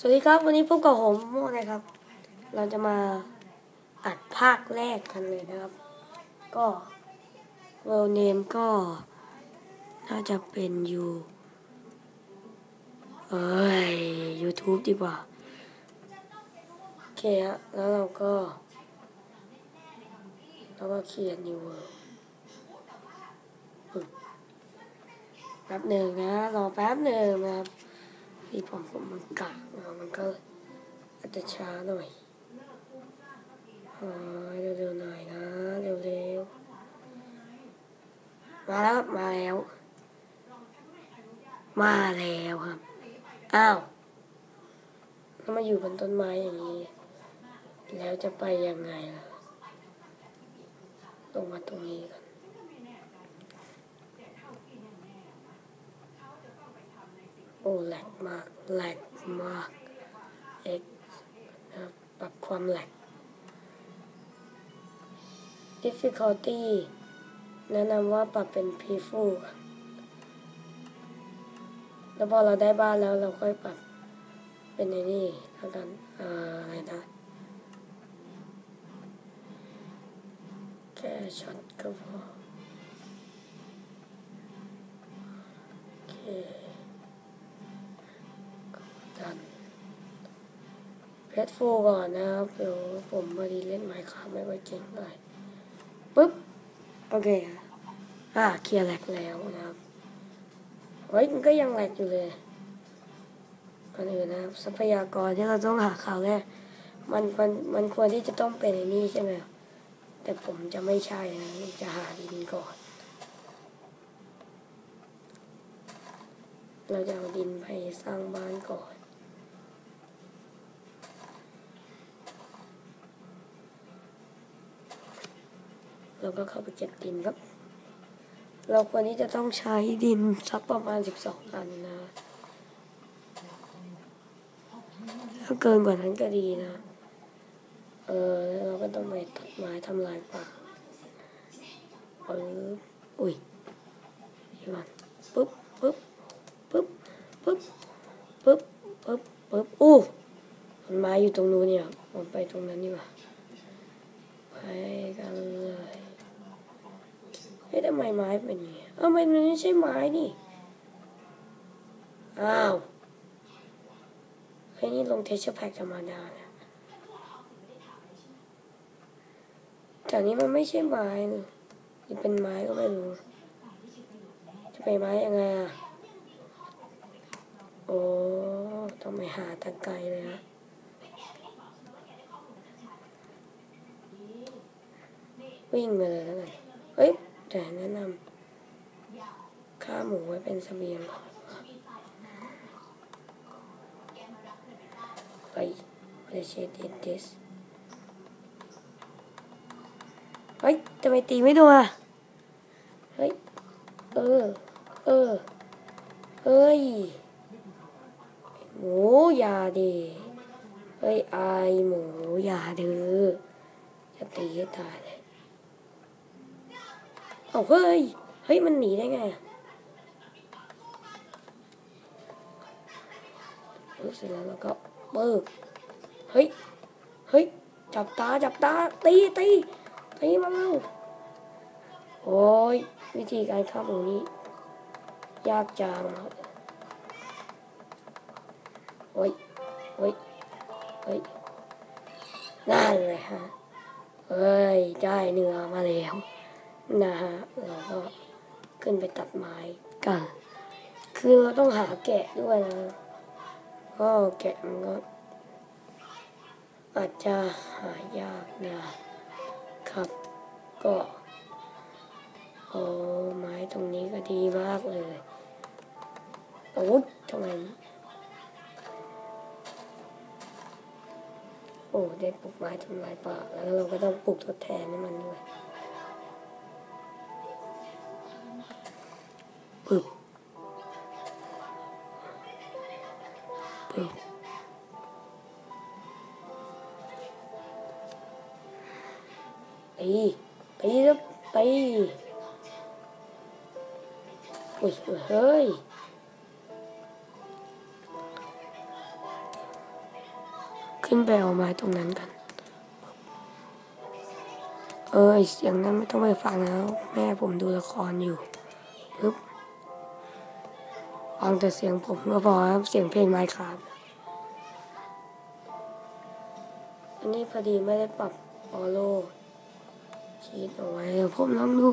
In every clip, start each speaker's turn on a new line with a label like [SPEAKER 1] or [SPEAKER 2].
[SPEAKER 1] สวัสดีครับ วันนี้พบกับผมโมนะครับ เราจะมาอัดภาคแรกกันเลยนะครับ ก็ world name ก็น่าจะเป็นยูเอ้ย YouTube ดีกว่า โอเคฮะแล้วเราก็ เราก็เขียน new world แป๊บหนึ่งนะ รอแป๊บหนึ่งนะครับ ที่ผมผมมันกะมันก็อาจจะช้าหน่อยเร็วๆหน่อยนะเร็วๆมาแล้วมาแล้ว มาแล้วครับ อ้าวแล้วมาอยู่บนต้นไม้อย่างนี้ แล้วจะไปยังไงล่ะ ลงมาตรงนี้กัน โอ้ แหลกมากแหลกมาก x นะครับปรับความแหลก difficulty แนะนำว่าปรับเป็น peaceful แล้วพอเราได้บ้านแล้วเราค่อยปรับเป็นในนี่แล้วกันเอ่ออะไรนะแค่ช็อตก็พอโอเค ดัน เพชรฟูก่อนนะครับเดี๋ยวผมพอดีเล่นไมค์ครับไม่ค่อยเก่งเลยปุ๊บ โอเคอะอ่าเคลียร์แหลกแล้วนะครับ เฮ้ย มันก็ยังแหลกอยู่เลยก่อนอื่นนะครับ ทรัพยากรที่เราต้องหาข่าวแรกมันมันมันควรที่จะต้องเป็นไอ้นี่ใช่ไหมแต่ผมจะไม่ใช่นะจะหาดินก่อน เราจะเอาดินไปสร้างบ้านก่อน เราก็เข้าไปเก็บดินครับ เราควรที่จะต้องใช้ดินสักประมาณสิบสองอันนะถ้าเกินกว่านั้นก็ดีนะ เออเราก็ต้องไปตัดไม้ทำลายป่าเอออุ้ยเดี๋ยวก่อนปุ๊บปุ๊บปุ๊บปุ๊บปุ๊บปุ๊บปุ๊บอู้มันไม้อยู่ตรงนู้นเนี่ยผมไปตรงนั้นดีกว่าไปกันเลย ฮ้ยทำไมไม้เป็นอย่างนี้เอ้ามันไม่ใช่ไม้นี่อ้าวเฮ้ยนี่ลงเทเชอร์แพ็กธรรมดาเนี่ยแต่นี้มันไม่ใช่ไม้นี่หรือเป็นไม้ก็ไม่รู้ จะไปไม้ยังไงอะ โอ้ ต้องไปหาตะไกลเลยฮะวิ่งไปเลยแล้วกันเฮ้ย แต่แนะนำข้าหมูไว้เป็นเสบียงก่อนไปไปเชดดิดิสเฮ้ยทำไมตีไม่โดนอะ เฮ้ย เออ เออ เฮ้ยหมูยาดิเฮ้ยอหมูยาดื้อจะตีให้ตายเลย เอาเฮ้ย เฮ้ย มันหนีได้ไงปึ๊บเสร็จแล้วก็เบิกเฮ้ย เฮ้ย จับตา จับตา ตีตีตีมันเร็วโอ้ย วิธีการฆ่าหมูนี้ ยากจังครับเฮ้ยเฮ้ยเฮ้ยนั่นเลยฮะเฮ้ย ได้เนื้อมาแล้ว นะฮะเราก็ขึ้นไปตัดไม้กัน คือเราต้องหาแกะด้วยนะก็แกะมันก็ อาจจะหายากนะครับ ก็โอ้ไม้ตรงนี้ก็ดีมากเลยโอ้ยทำไมโอ้ได้ปลูกไม้ทำลายป่าแล้วเราก็ต้องปลูกทดแทนให้มันด้วย ปึ๊บปึ๊บตีตีแล้วตีอุ้ยเฮ้ยขึ้นไปเอาไม้ตรงนั้นกัน เอ้ย เสียงนั้นไม่ต้องไปฟังแล้ว แม่ผมดูละครอยู่ ฟังแต่เสียงผมก็พอครับ เสียงเพลงไมค์ครับ อันนี้พอดีไม่ได้ปรับออโลชีตเอาไว้เดี๋ยวผมลองดู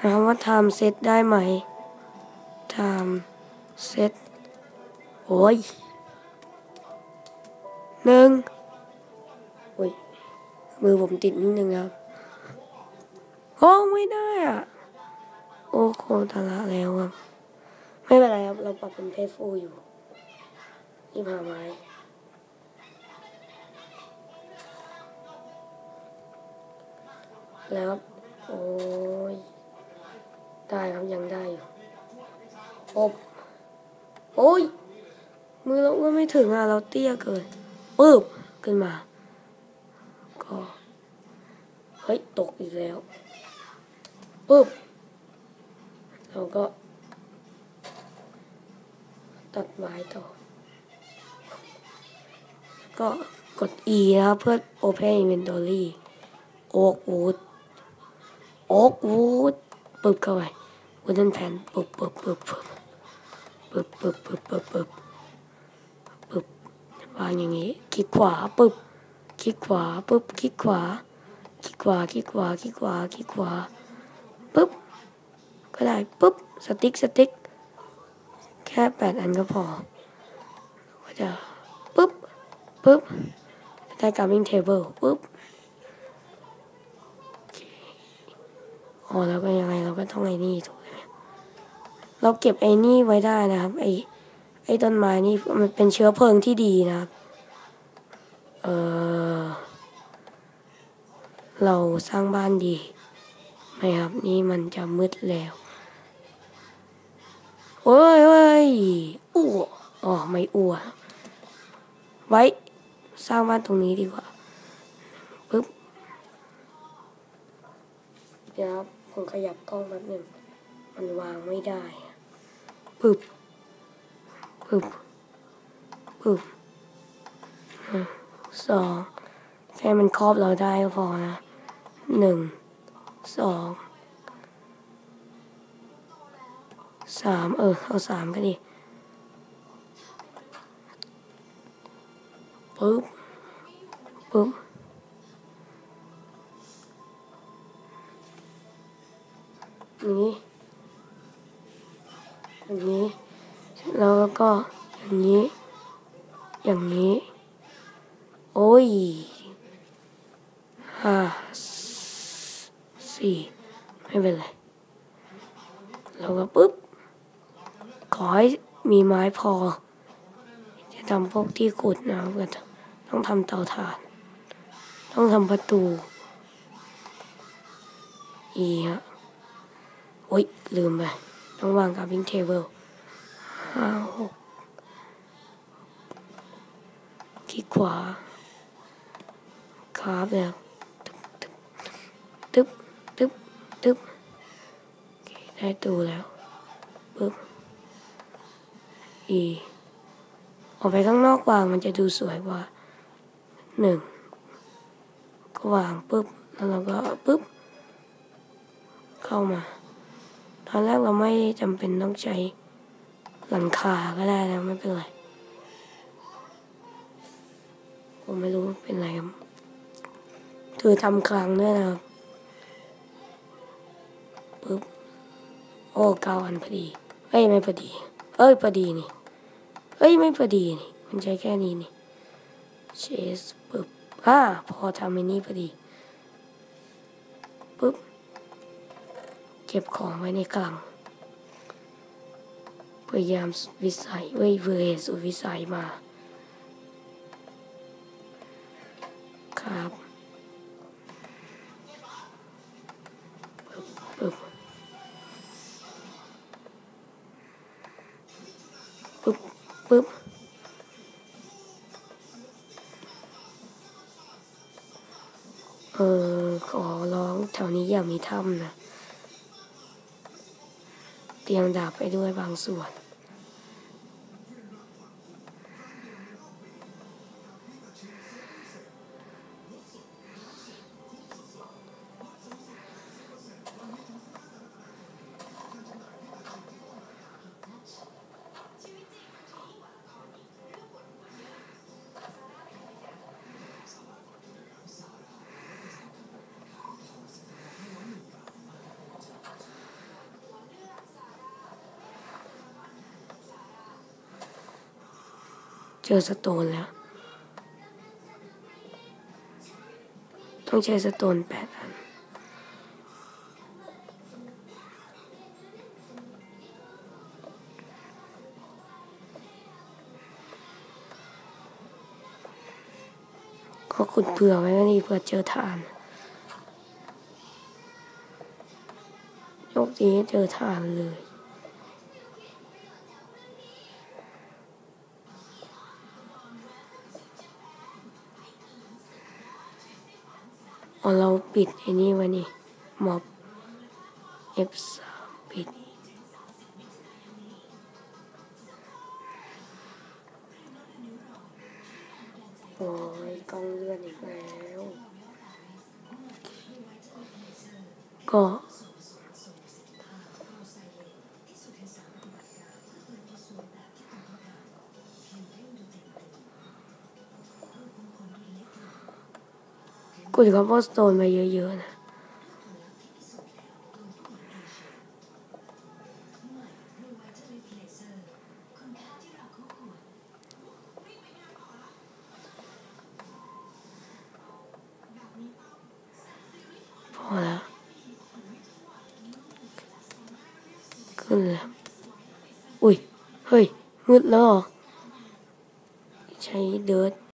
[SPEAKER 1] นะครับว่าทำเซตได้ไหมทำเซตโอ้ยหนึ่งโอ้ย มือผมติดนิดนึงครับโอ้ไม่ได้อะ โอ้โคตรละแล้วครับ ไม่เป็นไรครับ เราปรับเป็นเพฟูอยู่ นี่ผ่าไม้แล้วโอ้ย ได้ครับยังได้อยู่อบโอ้ย มือเราก็ไม่ถึงอะ เราเตี้ยเกินปึ๊บขึ้นมา ก็ เฮ้ย ตกอีกแล้วปึ๊บเราก็ ตัดไม้ต่อ ก็กด E นะครับเพื่อ Open Inventory โอ๊กวูดโอ๊กวูดปึ๊บเข้าไป Wooden Pan ปึ๊บปึ๊บปึ๊บปึ๊บปึ๊บปึ๊บปึ๊บปึ๊บปึ๊บปึ๊บวางอย่างนี้คลิกขวาปึ๊บคลิกขวาปึ๊บคลิกขวาคลิกขวาคลิกขวาคลิกขวาคลิกขวาปึ๊บก็ได้ปึ๊บสติ๊กสติ๊ก แค่แปดอันก็พอก็จะปึ๊บปึ๊บได้การวิ่งเทเบิลปึ๊บโอเคอ๋อแล้วก็ยังไงเราก็ต้องไอ้นี่ถูกไหมเราเก็บไอ้นี่ไว้ได้นะครับ ไอ้ไอ้ต้นไม้นี่มันเป็นเชื้อเพลิงที่ดีนะครับ เออเราสร้างบ้านดีไหมครับ นี่มันจะมืดแล้วโอ้ยเว้ย อ้วอ๋อไม่อ้วไว้ สร้างบ้านตรงนี้ดีกว่าปึ๊บเดี๋ยวครับผมขยับกล้องแป๊บหนึ่งมันวางไม่ได้ปึ๊บปึ๊บปึ๊บหนึ่งสองแค่มันครอบเราได้ก็พอนะหนึ่งสอง สามเออ เอาสามก็ดีปึ๊บปึ๊บอย่างนี้อย่างนี้ แล้วก็อย่างนี้ อย่างนี้ โอ้ยห้าสี่ไม่เป็นไร แล้วก็ปึ๊บ ขอให้มีไม้พอ จะทำพวกที่ขุดนะครับก็ต้องทำเตาถ่าน ต้องทำประตู อีฮะโอ๊ย ลืมไป ต้องวางกับวิ่งเทเบิลห้าหกคลิกขวาคราบแล้วตึ๊บตึ๊บตึ๊บตึ๊บได้ตูแล้วปึ๊บ อีออกไปข้างนอกวางมันจะดูสวยกว่าหนึ่งก็วางปุ๊บแล้วเราก็ปุ๊บ เข้ามา ตอนแรกเราไม่จำเป็นต้องใช้หลังคาก็ได้นะไม่เป็นไร ผมไม่รู้เป็นไรครับคือทำครั้งด้วยนะครับปุ๊บ โอ้เก้าอันพอดี เอ้ย ไม่พอดี เอ้ย พอดีนี่ เอ้ยไม่พอดีนี่มันใช้แค่นี้นี่เชสปึ๊บอ่าพอทำอันนี้พอดีปึ๊บเก็บของไว้ในกลังพยายามวิสัยเว้ยเวยสุดวิสัยมา เออขอร้องแถวนี้อย่ามีถ้ำนะ เตรียมดาบไปด้วยบางส่วน เจอสโตนแล้ว ต้องใช้สโตนแปดอัน ก็ขุดเผื่อไว้ก็ดีเผื่อเจอฐานโชคดีเจอฐานเลย อเราปิดไอ้นี่วะนี่ม็อบ F3 ปิด โอ้ยกล้องเลื่อนอีกแล้ว ก็ กุดคอมโพสโตนมาเยอะๆนะพอแล้วขึ้นแล้วอุ้ย เฮ้ยมืดแล้วใช้เดิร์